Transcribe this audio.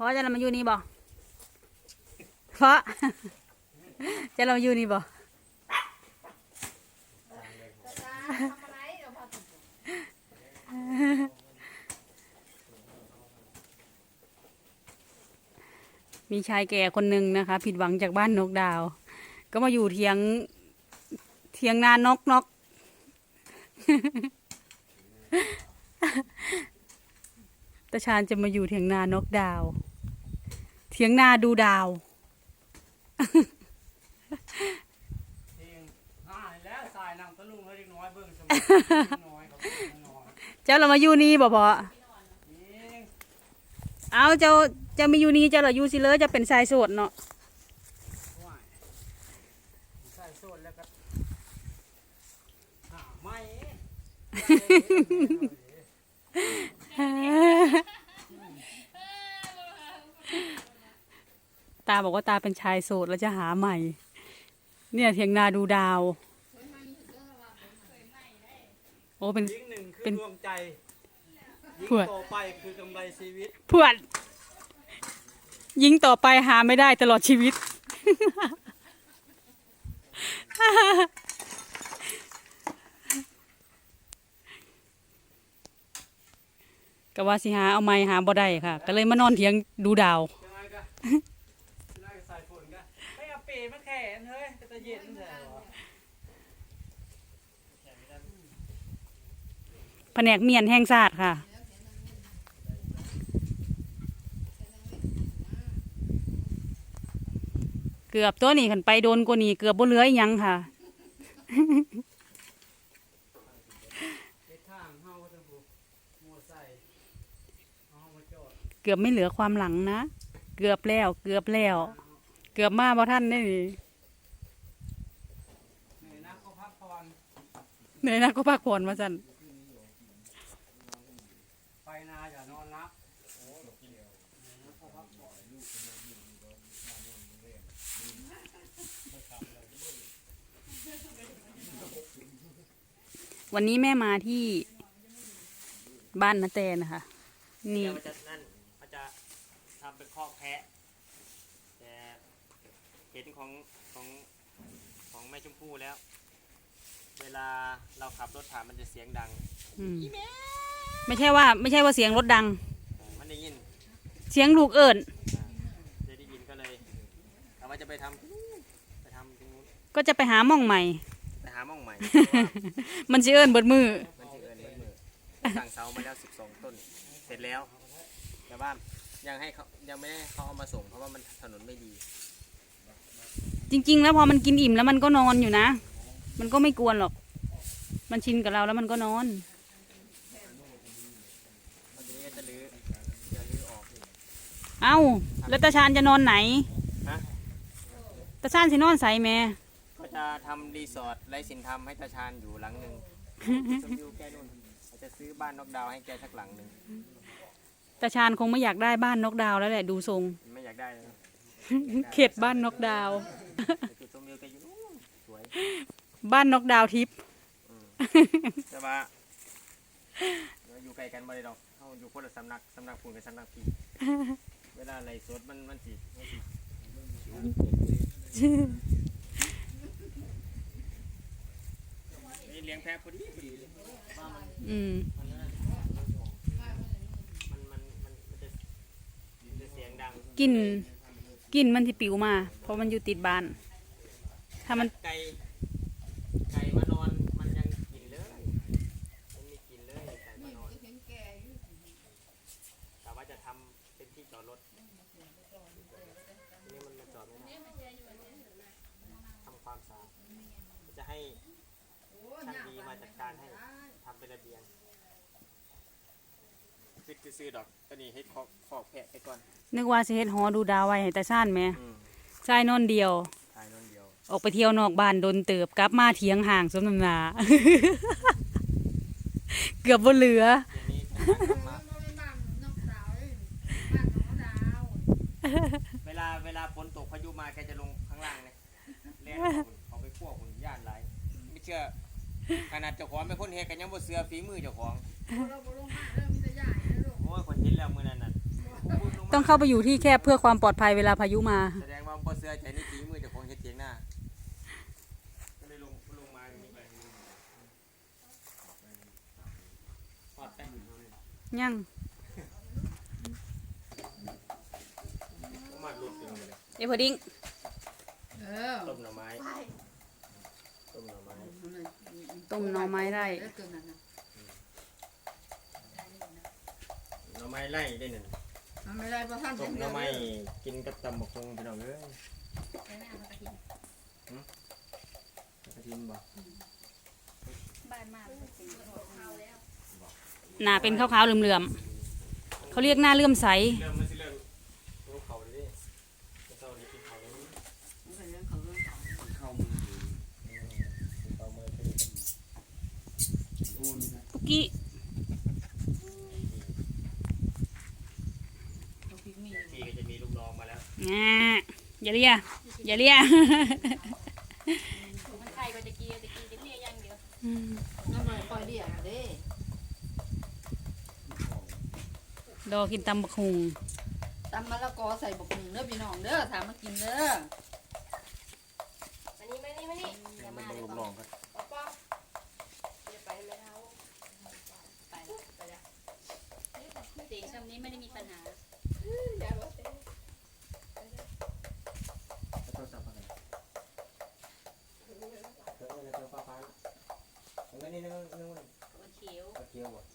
ราะจะเรามาอยู่นี่บ่เพราะจะเรามาอยู่นี่บ่ทำอะไรเดี๋ยวพอถึงมีชายแก่คนหนึ่งนะคะ ผิดหวังจากบ้านนกดาว ก็มาอยู่เทียง เทียงนานกนกตาชาญจะมาอยู่เทียงนานกดาว เทียงนาดูดาวเองอ่าแล้วสายนำตะลุงให้เด็กน้อยเบิ่งสมัยเด็กน้อยครับเด็กน้อยเจ้าเรามาอยู่นี่บ่พอเองเอาเจ้าเจะมาอยู่นี่เจ้าเราอยู่สิเลยจะเป็นชายโสดเนาะว่ายใส่โซนแล้วก็หาไม่เอง ตาบอกว่าตาเป็นชายโสดแล้วจะหาใหม่ เนี่ยเทียงนาดูดาว โอ้เป็น ยิงหนึ่งคืเป็อนดวงใจยิงพวด ต่อไปคือกำไรชีวิตพวดยิงต่อไปหาไม่ได้ตลอดชีวิต ก็ว่าสิหาเอาไม้หาบ่ได้ค่ะ ก็เลยมานอนเถียงดูดาว ยังไงกันยังไงก็ใส่ฝนกัน ให้เอาเปรย์มาแขนเฮ้ยจะเย็นแท้วะแผนกเมียนแห่งศาสตร์ค่ะ เกือบตัวนี้ขันไปโดนกว่านี้เกือบบ่เหลืออีหยังค่ะเฮ็ดทางเฮาก็จะบุกมัวใส่เอาเฮามาจอดเกือบไม่เหลือความหลังนะ เกือบแล้ว เกือบแล้ว เกือบมาบ่ท่านได้นี่เหนื่อยนักก็พักผ่อนเหนื่อยนะก็พักผ่อนมาสั่นไปนาอย่านอนนับวันนี้แม่มาที่บ้านนาแตนะคะ นี่ เดี๋ยวมันจะนั่นมันจะทำเป็นคอกแพะแต่ เห็นของของของแม่ชมพู่แล้ว เวลาเราขับรถผ่านมันจะเสียงดังอืมไม่ใช่ว่า ไม่ใช่ว่าเสียงรถดังมันได้ยินเสียงลูกเอิญจะได้ยินก็เลยเอาว่าจะไปทำไปทำตรงนู้นก็จะไปหาหม่องใหม่ ไปหาหม่องใหม่มันสิเอิญเบิดมือ มันจะเอินมือสั่งเสามาแล้ว 12 ต้น เสร็จแล้ว แต่ว่ายังให้เขายังไม่ให้เขาเอามาส่งเพราะว่ามันถนนไม่ดี จริง ๆ แล้วพอมันกินอิ่มแล้วมันก็นอนอยู่นะ มันก็ไม่กวนหรอก มันชินกับเราแล้วมันก็นอนตอนนี้ก็จะรื้อจะรื้อออกเอ้า แล้วตาชานจะนอนไหนฮะ ตาชานสินอนใส่แม่ก็จะทำรีสอร์ทไร้สินธรรมให้ตาชาญอยู่หลังหนึ่งชมวิวแกนู่นอาจจะซื้อบ้านนอกดาวน์ให้แกสักหลังหนึ่งตาชานคงไม่อยากได้บ้านนกดาวแล้วแหละดูทรง ไม่อยากได้เลยนะ เข็ดบ้านนกดาว แต่จุดชมวิวแกอยู่นู่นสวยบ้านนกดาวทิพย์แต่ว่าเราอยู่ไกลกันบ่ได้ดอกเขาอยู่คนละสำนักสำนักปุ่นกับสำนักพี่เวลาอะไรสดมันมันสิมันสินี่เลี้ยงแพะพอดีพอดีเลยว่ามันอืมมันนั่นมันมันมันมันจะมันจะเสียงดัง กลิน กลินมันที่ปิวมา เพราะมันอยู่ติดบ้าน ถ้ามันไก่ไก่มานอนมันยังกินเลยมันมีกินเลยไก่มานอนแต่ว่าจะทำเป็นที่จอดรถทีนี้มันมาจอดไม่ได้ทำความสะอาดจะให้ช่างดีมาจัดการให้ทำเป็นระเบียง คือซื้อๆดอกตัวนี้ให้คอกคอกแพะไปก่อนนึกว่าสิเฮ็ดหอดูดาวไว้ให้ตาชานแหม่อืมใช่นอนเดียว ทายนอนเดียวออกไปเที่ยวนอกบ้านโดนเติบกลับมาเถียงห่างสมน้ำหนา เกือบบ่เหลือทีนี้จะตั้งมาเราไม่บ้านนอกดาวเลยบ้านของดาวเวลาเวลาฝนตกพายุมาแกจะลงข้างล่างเลยเล่นเอาฝุ่นเขาไปพวกคุณย่านไรไม่เชื่อขนาดเจ้าของเป็นคนเฮ็ดกันยังบ่เสือฝีมือเจ้าของ อ้ยคนเห็นแล้วมือนั้นน่ะพูดลงต้องเข้าไปอยู่ที่แคบเพื่อความปลอดภัยเวลาพายุมา แสดงว่าบ่เสื้อใจนี่ตีมือเจากของเฮ็ดเถียงหน้าก็เลยลงลงมาอย่างนี้ไปทอดแป้งอยู่เลยยังมาลุดอยู่เลยเอพอดิ้งเออต้มหน่อไม้ต้มหน่อไม้ต้มหน่อไม้ไร่เออเกินนั้นนะ ห น่อไม้ไล่ได้หนึ่งมันไม่ได้เพราะท่านต้เห็มนหเดืน่อไม้กินกับตำบักฮงพี่น้องเอ้ยกระทินบ่หนาเป็นขาวๆเหลื่อมๆเขาเรียกหน้าเลื่อมใส เริ่มมันสิเริ่มรู้เขาเลยดิเจ้านี่กินเขาเลยมันเป็นเรื่องของเรื่องของเข้ามือเอามือไปอูนนะ ปุกกี้ เขาพ ริกมีพี่ก็จะมีลูกน้องมาแล้วงาอย่าเลียอย่าเลียมันไข่กว่าตะกี้ตะกี้จะเรียกอย่างเดียวน้ำมันปล่อยเดี่ยเด้ดอกินตำบักหุงตำมะละกอใส่บกหนึ่งเด้อพี่น้องเด้อถามมากินเด้อมานี่มานี่มานี่อย่ามันมาบังเลยลูกป๊น้อองกันปป๊อจะไปไม่เท้าไปไปแล้วเสียงช่ำนี้ไม่ได้มีปัญหา Ini nengok nengok. Kecil. Kecil buat.